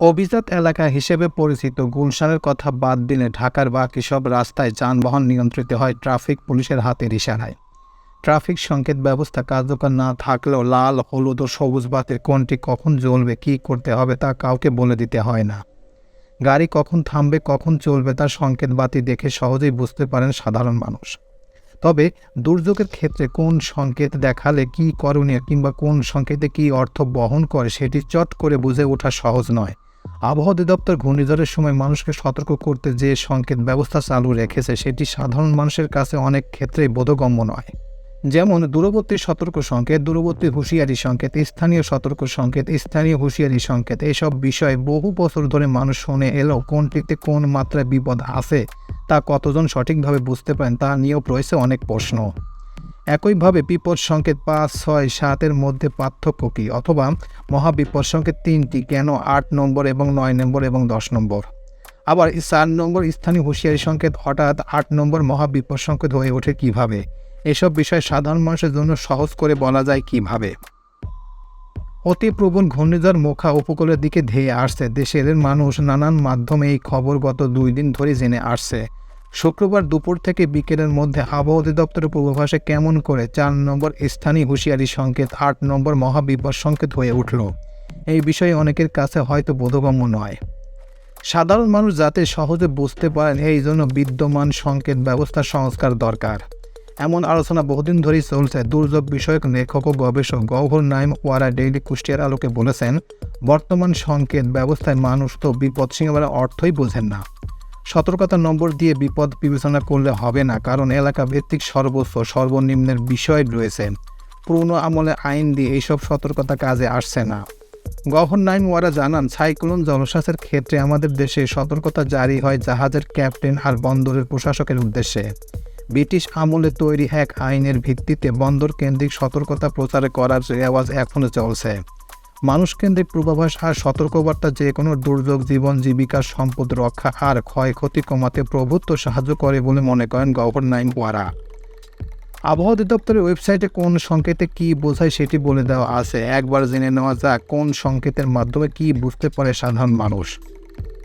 অভিজাত এলাকা হিসেবে পরিচিত গুলশানের কথা বাদ দিলে ঢাকার বাকি সব রাস্তায় যানবাহন নিয়ন্ত্রিত হয় ট্রাফিক পুলিশের হাতের ইশারায়। ট্রাফিক সংকেত ব্যবস্থা কার্যকর না থাকলেও লাল, হলুদ ও সবুজ বাতির কোনটি কখন জ্বলবে, কী করতে হবে তা কাউকে বলে দিতে হয় না। গাড়ি কখন থামবে, কখন চলবে তার সংকেত বাতি দেখে সহজেই বুঝতে পারেন সাধারণ মানুষ। তবে দুর্যোগের ক্ষেত্রে কোন সংকেত দেখালে কি করণীয় কিংবা কোন সংকেতে কি অর্থ বহন করে সেটি চট করে বুঝে ওঠা সহজ নয়। আবহাওয়া অধিদপ্তর ঘূর্ণিঝড়ের সময় মানুষকে সতর্ক করতে যে সংকেত ব্যবস্থা চালু রেখেছে, সেটি সাধারণ মানুষের কাছে অনেক ক্ষেত্রেই বোধগম্য নয়। যেমন, দূরবর্তী সতর্ক সংকেত, দূরবর্তী হুঁশিয়ারি সংকেত, স্থানীয় সতর্ক সংকেত, স্থানীয় হুঁশিয়ারি সংকেত, এসব বিষয়ে বহু বছর ধরে মানুষ শুনে এলেও কোনটিতে কোন মাত্রায় বিপদ আছে, তা কতজন সঠিকভাবে বুঝতে পারেন, তা নিয়েও রয়েছে অনেক প্রশ্ন। একইভাবে বিপদ সংকেত পাঁচ, ছয়, সাতের মধ্যে পার্থক্য কী? অথবা মহাবিপদ সংকেত তিনটি, কেন আট নম্বর এবং নয় নম্বর এবং দশ নম্বর? আবার চার নম্বর স্থানীয় হুঁশিয়ারি সংকেত হঠাৎ আট নম্বর মহাবিপদ সংকেত হয়ে ওঠে কীভাবে? এসব বিষয় সাধারণ মানুষের জন্য সহজ করে বলা যায় কীভাবে? অতি প্রবল ঘূর্ণিঝড় মোখা উপকূলের দিকে ধেয়ে আসছে। দেশের মানুষ নানান মাধ্যমে এই খবর গত দুই দিন ধরে জেনে আসছে। শুক্রবার দুপুর থেকে বিকেলের মধ্যে আবহাওয়া অধিদপ্তরের পূর্বাভাসে কেমন করে চার নম্বর স্থানীয় হুঁশিয়ারি সংকেত, আট নম্বর মহাবিপদ সংকেত হয়ে উঠল। এই বিষয়ে অনেকের কাছে হয়তো বোধগম্য নয়। সাধারণ মানুষ যাতে সহজে বুঝতে পারেন এই জন্য বিদ্যমান সংকেত ব্যবস্থা সংস্কার দরকার। এমন আলোচনা বহুদিন ধরেই চলছে। দুর্যোগ বিষয়ক লেখক ও গবেষক গৌহর নাইম ওয়ারা ডেইলি কুষ্টিয়ার আলোকে বলেছেন, বর্তমান সংকেত ব্যবস্থায় মানুষ তো বিপদ সীমার অর্থই বোঝেন না। সতর্কতা নম্বর দিয়ে বিপদ বিবেচনা করলে হবে না, কারণ এলাকা ভিত্তিক সর্বোচ্চ সর্বনিম্নের বিষয় রয়েছে। পুরনো আমলে আইন দিয়ে এইসব সতর্কতা কাজে আসছে না। গভর্ন নাইন ওয়ারা জানান, সাইক্লোন জলশ্বাসের ক্ষেত্রে আমাদের দেশে সতর্কতা জারি হয় জাহাজের ক্যাপ্টেন আর বন্দরের প্রশাসকের উদ্দেশ্যে। ব্রিটিশ আমলে তৈরি এক আইনের ভিত্তিতে বন্দর কেন্দ্রিক সতর্কতা প্রচার করার রেওয়াজ এখনও চলছে। মানুষকেন্দ্রিক পূর্বাভাস আর সতর্কবার্তা যে কোনো দুর্যোগ, জীবন, জীবিকা, সম্পদ রক্ষা আর ক্ষয়ক্ষতি কমাতে প্রভুত্ব সাহায্য করে বলে মনে করেন গভর্নর নাইম ওয়ারা আবহাওয়া অধিদপ্তরের ওয়েবসাইটে কোন সংকেতে কি বোঝায় সেটি বলে দেওয়া আছে। একবার জেনে নেওয়া যাক কোন সংকেতের মাধ্যমে কি বুঝতে পারে সাধারণ মানুষ।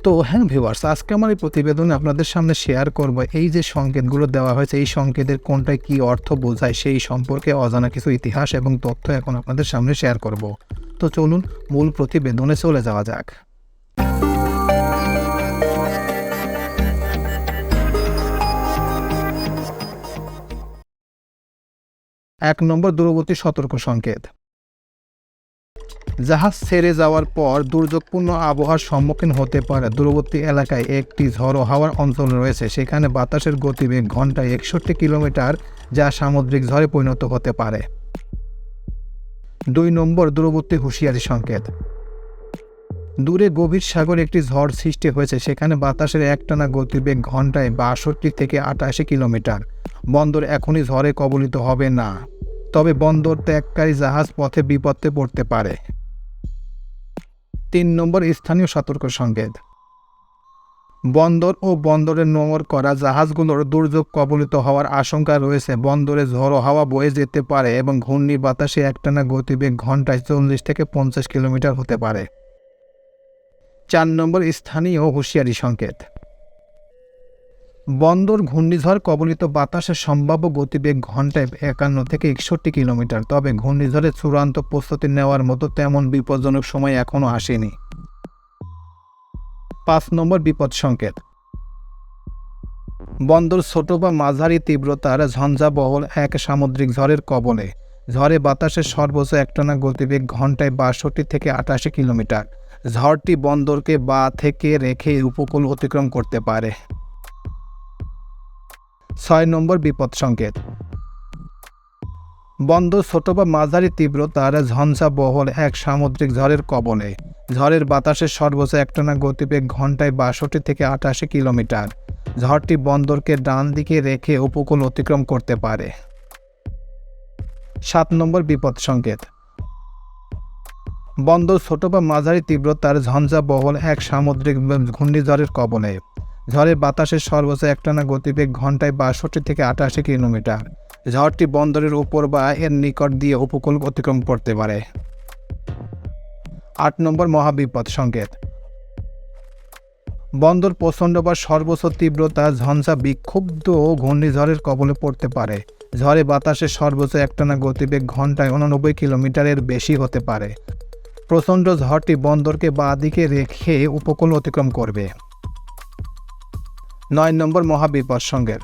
তো হ্যাঁ ভিউয়ার্স, আজকে আমার এই প্রতিবেদনে আপনাদের সামনে শেয়ার করব এই যে সংকেতগুলো দেওয়া হয়েছে, এই সংকেতের কোনটায় কি অর্থ বোঝায় সেই সম্পর্কে অজানা কিছু ইতিহাস এবং তথ্য এখন আপনাদের সামনে শেয়ার করব। তো চলুন মূল প্রতিবেদনে চলে যাওয়া যাক। এক নম্বর দূরবর্তী সতর্ক সংকেত। জাহাজ ছেড়ে যাওয়ার পর দুর্যোগপূর্ণ আবহাওয়ার সম্মুখীন হতে পারে। দূরবর্তী এলাকায় একটি ঝড়ো হাওয়ার অঞ্চল রয়েছে। সেখানে বাতাসের গতিবেগ ঘন্টায় একষট্টি কিলোমিটার, যা সামুদ্রিক ঝড়ে পরিণত হতে পারে। দুই নম্বর দূরবর্তী হুঁশিয়ারি সংকেত। দূরে গভীর সাগরে একটি ঝড় সৃষ্টি হয়েছে, সেখানে বাতাসের একটানা গতিবেগ ঘন্টায় বাষট্টি থেকে আটাশি কিলোমিটার। বন্দর এখনই ঝড়ে কবলিত হবে না, তবে বন্দর ত্যাগকারী জাহাজ পথে বিপদে পড়তে পারে। তিন নম্বর স্থানীয় সতর্ক সংকেত। বন্দর ও বন্দরে নোঙর করা জাহাজগুলোর দুর্যোগ কবলিত হওয়ার আশঙ্কা রয়েছে। বন্দরে ঝড়ো হাওয়া বয়ে যেতে পারে এবং ঘূর্ণি বাতাসে একটানা গতিবেগ ঘন্টায় চল্লিশ থেকে পঞ্চাশ কিলোমিটার হতে পারে। চার নম্বর স্থানীয় হুঁশিয়ারি সংকেত। বন্দর ঘূর্ণিঝড় কবলিত বাতাসের সম্ভাব্য গতিবেগ ঘন্টায় একান্ন থেকে একষট্টি কিলোমিটার, তবে ঘূর্ণিঝড়ের চূড়ান্ত প্রস্তুতি নেওয়ার মতো তেমন বিপজ্জনক সময় এখনও আসেনি। পাঁচ নম্বর বিপদ সংকেত। বন্দর ছোট বা মাঝারি তীব্রতার ঝঞ্ঝাবহল এক সামুদ্রিক ঝড়ের কবলে। ঝড়ে বাতাসের সর্বোচ্চ একটানা গতিবেগ ঘন্টায় বাষট্টি থেকে আটাশি কিলোমিটার। ঝড়টি বন্দরকে বা থেকে রেখে উপকূল অতিক্রম করতে পারে। ছয় নম্বর বিপদ সংকেত। বন্দর ছোট বা মাঝারি তীব্রতার ঝঞ্ঝা বহল এক সামুদ্রিক ঝড়ের কবলে। ঝড়ের বাতাসের সর্বোচ্চ একটানা গতিবেগ ঘন্টায় বাষট্টি থেকে আটাশি কিলোমিটার। ঝড়টি বন্দরকে ডান দিকে রেখে উপকূল অতিক্রম করতে পারে। সাত নম্বর বিপদ সংকেত। বন্দর ছোট বা মাঝারি তীব্রতার ঝঞ্ঝা বহল এক সামুদ্রিক ঘূর্ণিঝড়ের কবলে। ঝড়ের বাতাসের সর্বোচ্চ একটানা গতিবেগ ঘন্টায় বাষট্টি থেকে আটাশি কিলোমিটার। ঝড়টি বন্দরের উপর বা এর নিকট দিয়ে উপকূল অতিক্রম করতে পারে। আট নম্বর মহাবিপদ সংকেত। বন্দর প্রচণ্ড বা সর্বোচ্চ তীব্রতা, ঝঞ্ঝা, বিক্ষুব্ধ ঘূর্ণিঝড়ের কবলে পড়তে পারে। ঝড়ে বাতাসের সর্বোচ্চ একটানা গতিবেগ ঘন্টায় উননব্বই কিলোমিটারের বেশি হতে পারে। প্রচণ্ড ঝড়টি বন্দরকে বাঁ দিকে রেখে উপকূল অতিক্রম করবে। নয় নম্বর মহাবিপদ সঙ্গের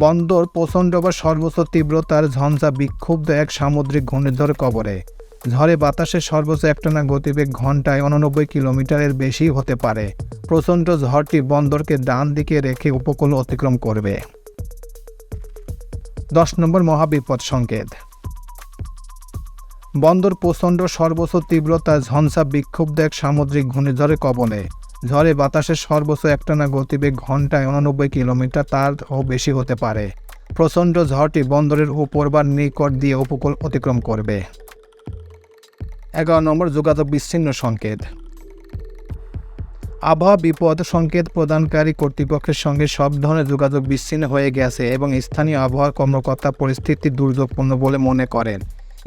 বন্দর প্রচণ্ড বা সর্বোচ্চ তীব্রতার ঝঞ্ঝা বিক্ষুব্ধ এক সামুদ্রিক ঘূর্ণিঝড় কবরে। ঝড়ে বাতাসের সর্বোচ্চ একটানা গতিবেগ ঘন্টায় উননব্বই কিলোমিটারের বেশি হতে পারে। প্রচণ্ড ঝড়টি বন্দরকে ডান দিকে রেখে উপকূল অতিক্রম করবে। দশ নম্বর মহাবিপদ সংকেত। বন্দর প্রচণ্ড সর্বোচ্চ তীব্রতা ঝঞ্ঝা বিক্ষুব্ধ এক সামুদ্রিক ঘূর্ণিঝড়ের কবলে। ঝড়ে বাতাসের সর্বোচ্চ একটানা গতিবেগ ঘন্টায় উননব্বই কিলোমিটার, তার ও বেশি হতে পারে। প্রচণ্ড ঝড়টি বন্দরের উপর বা নিকট দিয়ে উপকূল অতিক্রম করবে। এগারো নম্বর যোগাযোগ বিচ্ছিন্ন সংকেত। আবহাওয়া বিপদ সংকেত প্রদানকারী কর্তৃপক্ষের সঙ্গে সব ধরনের যোগাযোগ বিচ্ছিন্ন হয়ে গেছে এবং স্থানীয় আবহাওয়া কর্মকর্তা পরিস্থিতি দুর্যোগপূর্ণ বলে মনে করেন।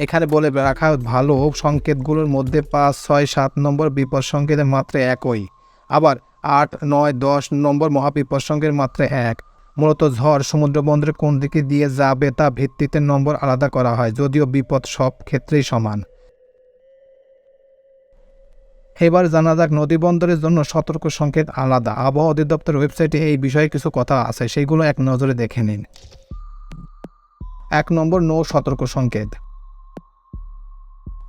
এখানে বলে রাখা ভালো সংকেতগুলোর মধ্যে পাঁচ, ছয়, সাত নম্বর বিপদ সংকেতের মাত্রা একই। আবার আট, নয়, দশ নম্বর মহাবিপদ সংকেতের মাত্রা এক। মূলত ঝড় সমুদ্র বন্দরে কোন দিকে দিয়ে যাবে তা ভিত্তিতে নম্বর আলাদা করা হয়, যদিও বিপদ সব ক্ষেত্রেই সমান। এবার জানা যাক নদী বন্দরের জন্য সতর্ক সংকেত আলাদা। আবহাওয়া অধিদপ্তর ওয়েবসাইটে এই বিষয়ে কিছু কথা আছে, সেইগুলো এক নজরে দেখে নিন। এক নম্বর, নৌ সতর্ক সংকেত।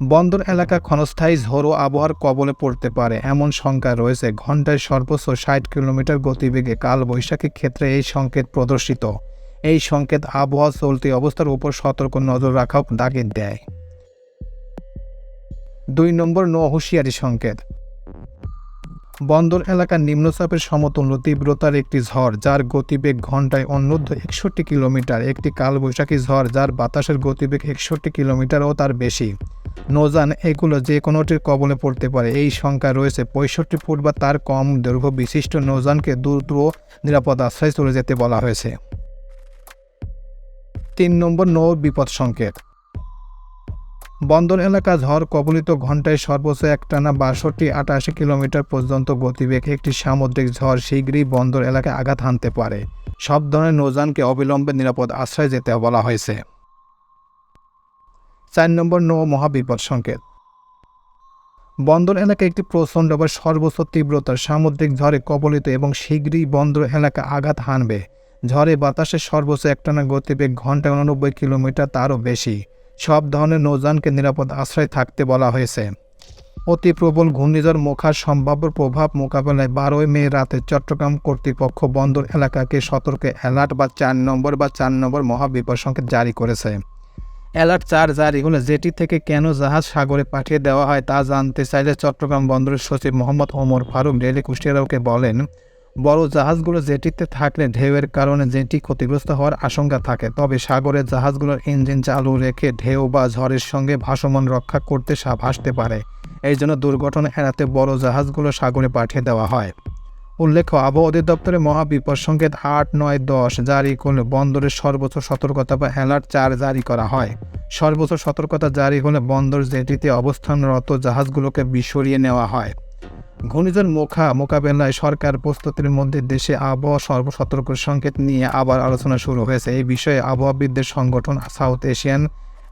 বন্দর এলাকা ক্ষণস্থায়ী ঝোড়ো আবহাওয়ার কবলে পড়তে পারে। এমন শঙ্কা রয়েছে। ঘন্টায় সর্বোচ্চ ষাট কিলোমিটার গতিবেগে কাল বৈশাখীর ক্ষেত্রে এই সংকেত প্রদর্শিত। এই সংকেত আবহাওয়া চলতি অবস্থার উপর সতর্ক নজর রাখাও তাগিদ দেয়। দুই নম্বর নৌ হুঁশিয়ারি সংকেত। বন্দর এলাকার নিম্নচাপের সমতুল্য তীব্রতার একটি ঝড়, যার গতিবেগ ঘন্টায় অন্যূর্ধ্ব একষট্টি কিলোমিটার। একটি কালবৈশাখী ঝড়, যার বাতাসের গতিবেগ একষট্টি কিলোমিটার ও তার বেশি। নৌযান এগুলো যে কোনোটির কবলে পড়তে পারে। এই সংখ্যা রয়েছে পঁয়ষট্টি ফুট বা তার কম দৈর্ঘ্য বিশিষ্ট নৌযানকে দ্রুত নিরাপদ আশ্রয় চলে যেতে বলা হয়েছে। তিন নম্বর নৌ বিপদ সংকেত। বন্দর এলাকা ঝড় কবলিত ঘন্টায় সর্বোচ্চ একটানা বাষট্টি, আটাশি কিলোমিটার পর্যন্ত গতিবেগ একটি সামুদ্রিক ঝড় শীঘ্রই বন্দর এলাকায় আঘাত হানতে পারে। সব ধরনের নৌযানকে অবিলম্বে নিরাপদ আশ্রয় যেতে বলা হয়েছে। চার নম্বর নৌ মহাবিপদ সংকেত। বন্দর এলাকায় একটি প্রচণ্ড বা সর্বোচ্চ তীব্রতার সামুদ্রিক ঝড়ে কবলিত এবং শীঘ্রই বন্দর এলাকা আঘাত হানবে। ঝড়ে বাতাসের সর্বোচ্চ একটানা গতিবেগ ঘণ্টা উনানব্বই কিলোমিটার, তারও বেশি। সব ধরনের নৌযানকে নিরাপদ আশ্রয় থাকতে বলা হয়েছে। অতি প্রবল ঘূর্ণিঝড় মোখার সম্ভাব্য প্রভাব মোকাবেলায় বারোই মে রাতে চট্টগ্রাম কর্তৃপক্ষ বন্দর এলাকাকে সতর্কে অ্যালার্ট বা চার নম্বর বা চার নম্বর মহাবিপদ সংকেত জারি করেছে। অ্যালার্ট চার জারি। হলে যেটি থেকে কেন জাহাজ সাগরে পাঠিয়ে দেওয়া হয় তা জানতে চাইলে চট্টগ্রাম বন্দরের সচিব মোহাম্মদ ওমর ফারুক ডেলি কুষ্টিয়ারাওকে বলেন, বড় জাহাজগুলো জেটিতে থাকলে ঢেউয়ের কারণে জেটি ক্ষতিগ্রস্ত হওয়ার আশঙ্কা থাকে, তবে সাগরের জাহাজগুলোর ইঞ্জিন চালু রেখে ঢেউ বা ঝড়ের সঙ্গে ভাসমান রক্ষা করতে আসতে পারে। এই জন্য দুর্ঘটনা এড়াতে বড় জাহাজগুলো সাগরে পাঠিয়ে দেওয়া হয়। উল্লেখ্য, আবহাওয়া অধিদপ্তরের মহাবিপদ সংকেত আট নয় দশ জারি করলে বন্দরের সর্বোচ্চ সতর্কতা বা অ্যালার্ট চার জারি করা হয়। সর্বোচ্চ সতর্কতা জারি হলে বন্দর জেটিতে অবস্থানরত জাহাজগুলোকে বিসরিয়ে নেওয়া হয়। ঘূর্ণিঝড় মোখা মোকাবেলায় সরকার প্রস্তুতির মধ্যে দেশে আবহাওয়া সর্বসতর্ক সংকেত নিয়ে আবার আলোচনা শুরু হয়েছে। এই বিষয়ে আবহাওয়াবিদদের সংগঠন সাউথ এশিয়ান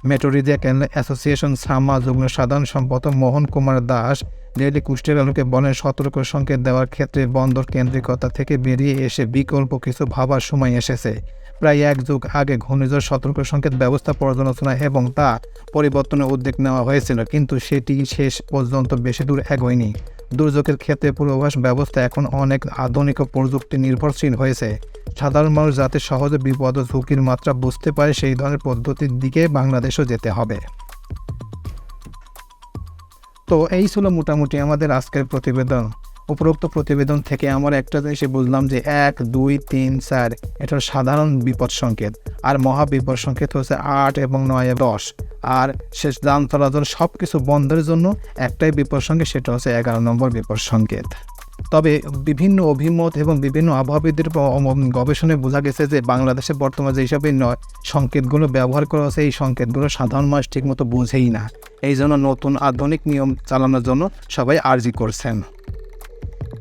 মেটোরিজিয়ান অ্যাসোসিয়েশন সামা যুগ্ম সাধারণ সম্পাদক মোহন কুমার দাস ডেইলি কুষ্টিয়ার আলোকে বনের সতর্ক সংকেত দেওয়ার ক্ষেত্রে বন্দর কেন্দ্রিকতা থেকে বেরিয়ে এসে বিকল্প কিছু ভাবার সময় এসেছে। প্রায় এক যুগ আগে ঘূর্ণিঝড় সতর্ক সংকেত ব্যবস্থা পর্যালোচনা এবং তা পরিবর্তনের উদ্যোগ নেওয়া হয়েছিল, কিন্তু সেটি শেষ পর্যন্ত বেশি দূর এগোয়নি। দুর্যোগের ক্ষেত্রে পূর্বাভাস ব্যবস্থা এখন অনেক আধুনিক প্রযুক্তি নির্ভরশীল হয়েছে। সাধারণ মানুষ যাতে সহজে বিপদ ঝুঁকির মাত্রা বুঝতে পারে, সেই ধরনের পদ্ধতির দিকে বাংলাদেশও যেতে হবে। তো এই ছিল মোটামুটি আমাদের আজকের প্রতিবেদন। উপরোক্ত প্রতিবেদন থেকে আমরা একটা জিনিসে বুঝলাম যে এক, দুই, তিন, চার এটা সাধারণ বিপদ সংকেত। আর মহা বিপদ সংকেত হচ্ছে আট এবং নয় দশ। আর শেষ যান চলাচল সব কিছু বন্ধের জন্য একটাই বিপদ সংকেত, সেটা হচ্ছে এগারো নম্বর বিপদ সংকেত। তবে বিভিন্ন অভিমত এবং বিভিন্ন আবহাওয়াবিদের গবেষণায় বোঝা গেছে যে বাংলাদেশে বর্তমানে যে হিসাবে নয়, সংকেতগুলো ব্যবহার করা হচ্ছে এই সংকেতগুলো সাধারণ মানুষ ঠিকমতো বোঝেই না। এই জন্য নতুন আধুনিক নিয়ম চালানোর জন্য সবাই আর্জি করছেন।